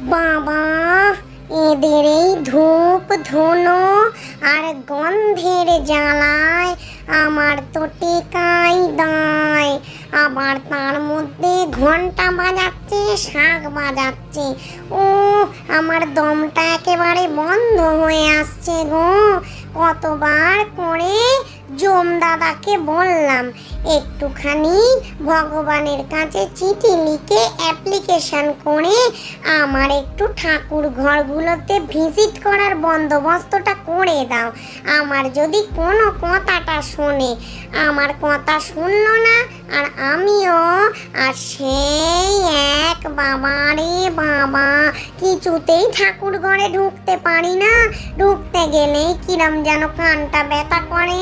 বাবা, এদের এই ধূপ ধুনো আর গন্ধের জ্বালায় আমার তো টেকাই দায়। আবার তার মধ্যে ঘণ্টা বাজাচ্ছে শাক বাজাচ্ছে। ও আমার দমটা একেবারে বন্ধ হয়ে আসছে গো। কতবার করে জম দাদাকে বললাম, একটুখানি ভগবানের কাছে চিঠি লিখে অ্যাপ্লিকেশন করে আমার একটু ঠাকুর ঘরগুলোতে ভিজিট করার বন্দোবস্তটা করে দাও। আমার যদি কোনো কথাটা শোনে, আমার কথা শুনলো না, আর আমিও, আর সেই এক বাবা রে বাবা, কিছুতেই ঠাকুর ঘরে ঢুকতে পারি না। ঢুকতে গেলেই কিরম যেন কানটা ব্যথা করে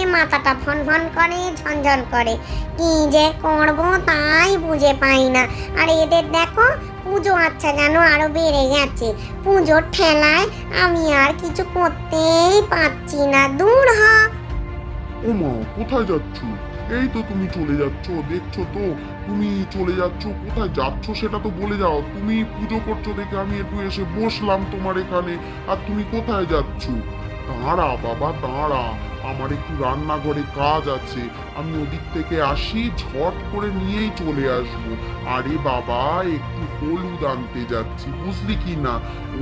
মাথাটা ফন ফন করে ঝনঝন করে। কি যে করব তাই বুঝে পাই না। আর এদের দেখো, পুজো আচ্ছা যেন আরও বেড়ে গেছে। পুজোর ঠেলায় আমি আর কিছু করতেই পারছি না, দূর হ। ও মা কোথায় যাচ্ছ? এই তো তুমি চলে যাচ্ছ, দেখছ তো, তুমি চলে যাচ্ছ, কোথায় যাচ্ছ সেটা তো বলে যাও। তুমি পুজো করছ দেখে আমি একটু এসে বসলাম তোমার এখানে। আর তুমি কোথায় যাচ্ছ? দাঁড়া, বাবা, দাঁড়া। আমার একটু রান্নাঘরে কাজ আছে। আমি ওদিক থেকে আসি, ঝট করে নিয়েই চলে আসব। আরে বাবা, একটু হলুদ আনতে যাচ্ছি, বুঝলি কি না?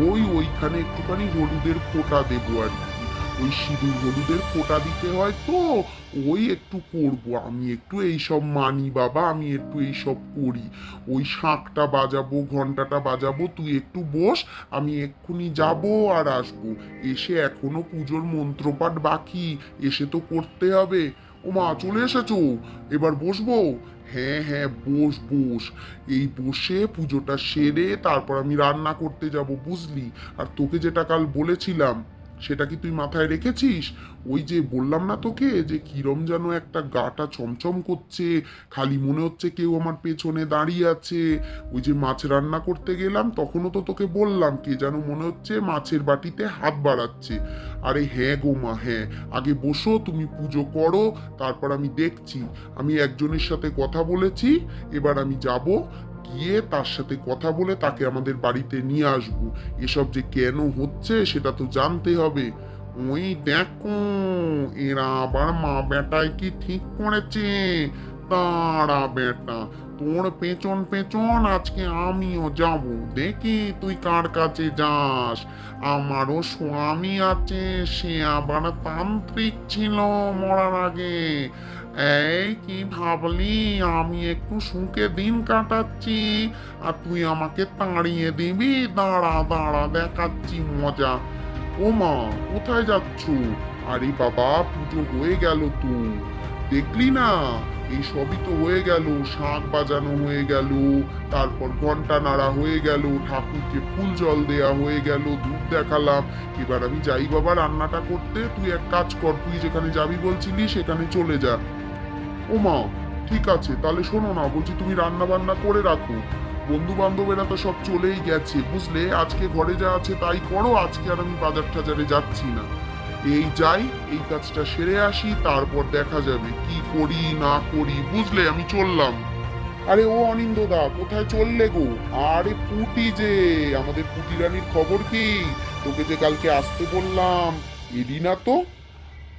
ওই ওইখানে একটুখানি হলুদের ফোঁটা দেবো আর কি। ওই সিঁদুর হলুদের ফোঁটা দিতে হয় তো। ওই একটু করব। আমি একটু এইসব মানি বাবা, আমি একটু এইসব করি। ওই শাঁখটা বাজাবো ঘন্টাটা বাজাবো, তুই একটু বস, আমি এক্ষুনি যাব আর আসব। এসে এখনও পুজোর মন্ত্রপাঠ বাকি, এসে তো করতে হবে। ও মা, চলে এসেছ? এবার বসবো? হ্যাঁ হ্যাঁ বস বস। এই বসে পুজোটা সেরে তারপর আমি রান্না করতে যাব, বুঝলি? আর তোকে যেটা কাল বলেছিলাম সেটা কি তুই মাথায় রেখেছিস? ওই যে বললাম না তোকে যে কিরম যেন একটা গাটা চমচম করছে, খালি মনে হচ্ছে কেউ আমার পেছনে দাঁড়িয়ে আছে। ওই যে মাছ রান্না করতে গেলাম, তখনও তো তোকে বললাম, কে যেন মনে হচ্ছে মাছের বাটিতে হাত বাড়াচ্ছে। আরে হ্যাঁ গো মা হ্যাঁ আগে বসো, তুমি পুজো করো, তারপর আমি দেখছি। আমি একজনের সাথে কথা বলেছি, এবার আমি যাব গিয়ে তার সাথে কথা বলে তাকে আমাদের বাড়িতে নিয়ে আসব। এসব যে কেন হচ্ছে সেটা তো জানতে হবে। ওই দেখো, এরা আবার মা বেটায় কি ঠিক করেছে? তারা বেটা, তোর পেছন পেছন আজকে আমিও যাব। দেখি তুই কার কাছে যাস। আমারও স্বামী আছে, সে আবার তান্ত্রিক ছিল মরার আগে। এই কি ভাবলি? আমি একটু সুখে দিন কাটাচ্ছি, আর তুই আমাকে তাড়িয়ে দিবি। দাঁড়া দাঁড়া, দেখাচ্ছি মজা। ও মা কোথায় যাচ্ছ? আরে বাবা, পুজো হয়ে গেল তো। দেখলি না? এই সবই তো হয়ে গেল শাঁখ বাজানো হয়ে গেল, তারপর ঘণ্টা নাড়া হয়ে গেল, ঠাকুরকে ফুল জল দেয়া হয়ে গেল, ধূপ দেখালাম। এবার আমি যাই বাবা রান্নাটা করতে। তুই এক কাজ কর, তুই যেখানে যাবি বলছিলি, সেখানে চলে যা। ও মা ঠিক আছে, তাহলে শোনো না, বলছি তুমি রান্না বান্না করে রাখো। বন্ধু বান্ধবেরা তো সব চলেই গেছে, বুঝলে? আজকে ঘরে যা আছে তাই করো, আজকে আর আমি বাজার টাজারে যাচ্ছি না। এই যাই, এই কাজটা সেরে আসি, তারপর দেখা যাবে কি করি, না করি, বুঝলে? আমি চললাম। আরে ও অনিন্দদা কোথায় চললে গো? আরে পুটি যে, আমাদের পুটি রানীর খবর কি? তোকে যে কালকে আসতে বললাম, এলি না তো?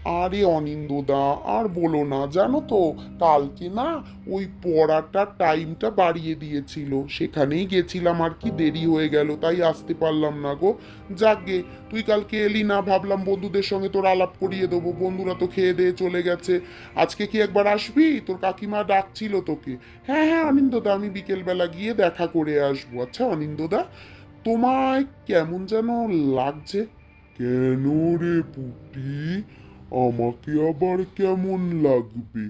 আরে অনিন্দদা আর বলো না, জানো তো, কালকে না ওই পড়াটার টাইমটা বাড়িয়ে দিয়েছিল। সেখানেই গেছিলাম আর কি, দেরি হয়ে গেল, তাই আসতে পারলাম না গো। যাকগে, তুই কালকে এলি না, ভাবলাম বন্ধুদের সঙ্গে তোর আলাপ করিয়ে দেবো, বন্ধুরা তো খেয়ে দিয়ে চলে গেছে। আজকে কি একবার আসবি? তোর কাকিমা ডাকছিল তোকে। হ্যাঁ হ্যাঁ অনিন্দদা আমি বিকেলবেলা গিয়ে দেখা করে আসব। আচ্ছা অনিন্দদা তোমায় কেমন যেন লাগছে। কেন রে পুটি? আমাকে আবার কেমন লাগবে?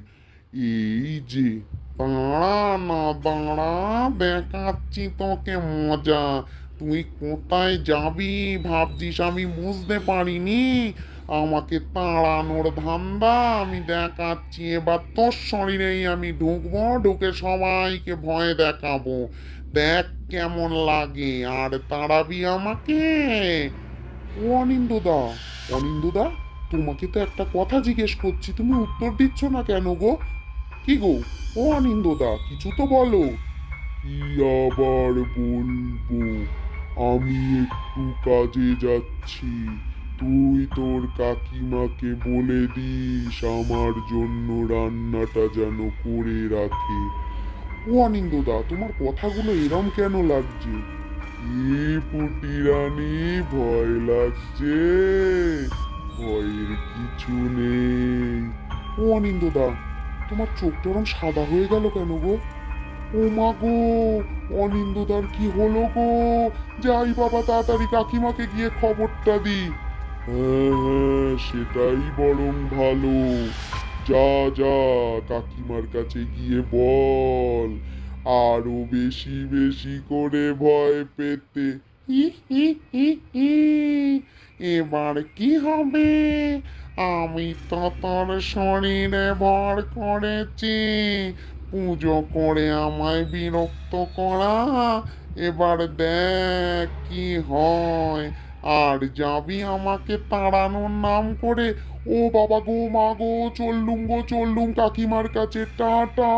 এই যে, দাঁড়া না দাঁড়া, দেখাচ্ছি তোকে মজা। তুই কোথায় যাবি? ভাবছিস আমি বুঝতে পারিনি। আমাকে তাড়ানোর ধান্দা আমি দেখাচ্ছি। এবার তোর শরীরেই আমি ঢুকবো, ঢুকে সবাইকে ভয় দেখাবো। দেখ কেমন লাগে, আর তাড়াবি আমাকে। ও অনিন্দদা অনিন্দদা? তোমাকে তো একটা কথা জিজ্ঞেস করছি, তুমি উত্তর দিচ্ছ না কেন গো? কি গো? ও আনন্দদা, কিছু তো বলো। কি আবার বলব? আমি একটু কাজে যাচ্ছি। তুই তোর কাকিমাকে বলে দিস আমার জন্য রান্নাটা যেন করে রাখে। ও অনিন্দদা তোমার কথাগুলো এরম কেন লাগছে? কি পুটি রানী ভয় লাগছে। ভয়ের কিছু নেই। ও অনিন্দদা তোমার চোখটা ওরম সাদা হয়ে গেল কেন গো? ও মা গো অনিন্দদার কি হলো গো? যাই বাবা, তাড়াতাড়ি কাকিমাকে গিয়ে খবরটা দি। হ্যাঁ হ্যাঁ সেটাই বরং ভালো। যা যা, কাকিমার কাছে গিয়ে বল। আরও বেশি বেশি করে ভয় পেতে। হি। এবার কি হবে? আমি তো তোর শরীরে ভর করেছি। পুজো করে আমায় বিরক্ত করা। এবার দেখ কি হয়। আর যাবি আমাকে তাড়ানোর নাম করে? ও বাবা গো মা গো চললুম গো চললুম কাকিমার কাছে, টাটা।